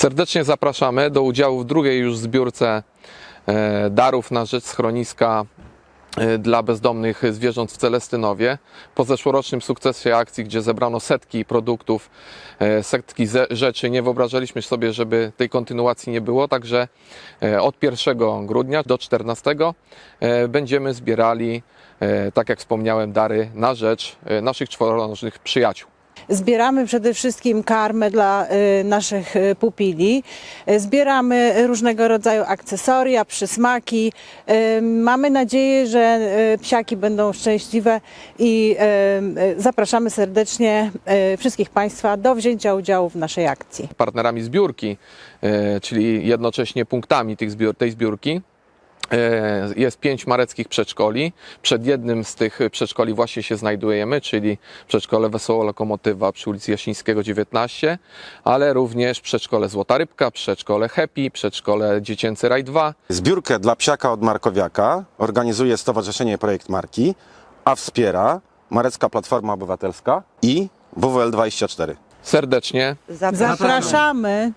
Serdecznie zapraszamy do udziału w drugiej już zbiórce e, darów na rzecz schroniska e, dla bezdomnych zwierząt w Celestynowie. Po zeszłorocznym sukcesie akcji, gdzie zebrano setki produktów, e, setki ze- rzeczy, nie wyobrażaliśmy sobie, żeby tej kontynuacji nie było, także od 1 grudnia do 14 e, będziemy zbierali, tak jak wspomniałem, dary na rzecz naszych czworonożnych przyjaciół. Zbieramy przede wszystkim karmę dla y, naszych y, pupili. Y, Zbieramy różnego rodzaju akcesoria, przysmaki. Mamy nadzieję, że psiaki będą szczęśliwe i zapraszamy serdecznie wszystkich Państwa do wzięcia udziału w naszej akcji. partnerami zbiórki, czyli jednocześnie punktami tej zbiórki. E, Jest pięć mareckich przedszkoli. Przed jednym z tych przedszkoli właśnie się znajdujemy, czyli przedszkole Wesoło Lokomotywa przy ulicy Jasińskiego 19, ale również przedszkole Złota Rybka, przedszkole Happy, przedszkole Dziecięcy Raj 2. Zbiórkę dla psiaka od Markowiaka organizuje Stowarzyszenie Projekt Marki, a wspiera Marecka Platforma Obywatelska i WWL24. Serdecznie Zapraszamy.